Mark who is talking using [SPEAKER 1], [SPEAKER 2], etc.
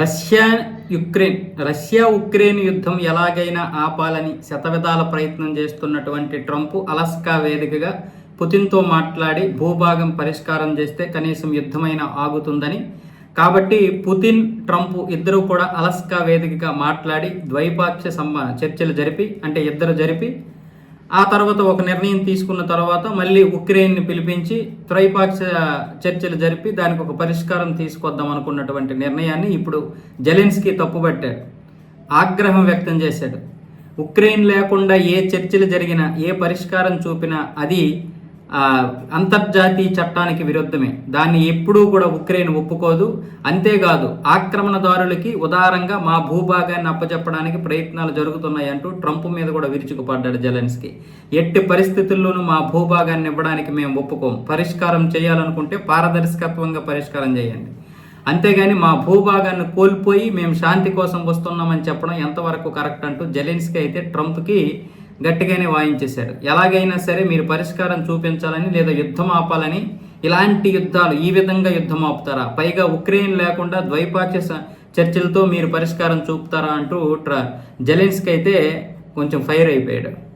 [SPEAKER 1] Russia Ukraine Russia Ukraine యుద్ధం ఎలాగైనా ఆపాలని శతవిధాల ప్రయత్నం చేస్తున్నటువంటి ట్రంప్ అలస్కా వేదికగా పుతిన్తో మాట్లాడి భూభాగం పరిష్కారం చేస్తే కనీసం యుద్ధమైన ఆగుతుందని. కాబట్టి పుతిన్ ట్రంప్ ఇద్దరు కూడా అలస్కా వేదికగా మాట్లాడి ద్వైపాక్ష సమ్మ చర్చలు జరిపి అంటే ఇద్దరు జరిపి ఆ తర్వాత ఒక నిర్ణయం తీసుకున్న తర్వాత మళ్ళీ ఉక్రెయిన్ని పిలిపించి త్రైపాక్ష చర్చలు జరిపి దానికి ఒక పరిష్కారం తీసుకొద్దాం అనుకున్నటువంటి నిర్ణయాన్ని ఇప్పుడు జెలెన్స్కీ తప్పుపట్టాడు. ఆగ్రహం వ్యక్తం చేశాడు. ఉక్రెయిన్ లేకుండా ఏ చర్చలు జరిగినా ఏ పరిష్కారం చూపినా అది అంతర్జాతీయ చట్టానికి విరుద్ధమే. దాన్ని ఎప్పుడూ కూడా ఉక్రెయిన్ ఒప్పుకోదు. అంతేకాదు ఆక్రమణదారులకి ఉదారంగా మా భూభాగాన్ని అప్పచెప్పడానికి ప్రయత్నాలు జరుగుతున్నాయి అంటూ ట్రంప్ మీద కూడా విరుచుకుపడ్డాడు జెలెన్స్కి. ఎట్టి పరిస్థితుల్లోనూ మా భూభాగాన్ని ఇవ్వడానికి మేము ఒప్పుకోం. పరిష్కారం చేయాలనుకుంటే పారదర్శకత్వంగా పరిష్కారం చేయండి. అంతేగాని మా భూభాగాన్ని కోల్పోయి మేము శాంతి కోసం వస్తున్నామని చెప్పడం ఎంతవరకు కరెక్ట్ అంటూ జెలెన్స్కి అయితే ట్రంప్కి గట్టిగానే వాయించేశాడు ఎలాగైనా సరే మీరు పరిష్కారం చూపించాలని లేదా యుద్ధం ఆపాలని ఇలాంటి యుద్ధాలు ఈ విధంగా యుద్ధం ఆపుతారా? పైగా ఉక్రెయిన్ లేకుండా ద్వైపాక్ష స- చర్చలతో మీరు పరిష్కారం చూపుతారా అంటూ ట్ర జలెన్స్కి అయితే కొంచెం ఫైర్ అయిపోయాడు.